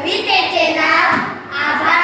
कवितेचे नाव आभाळ माया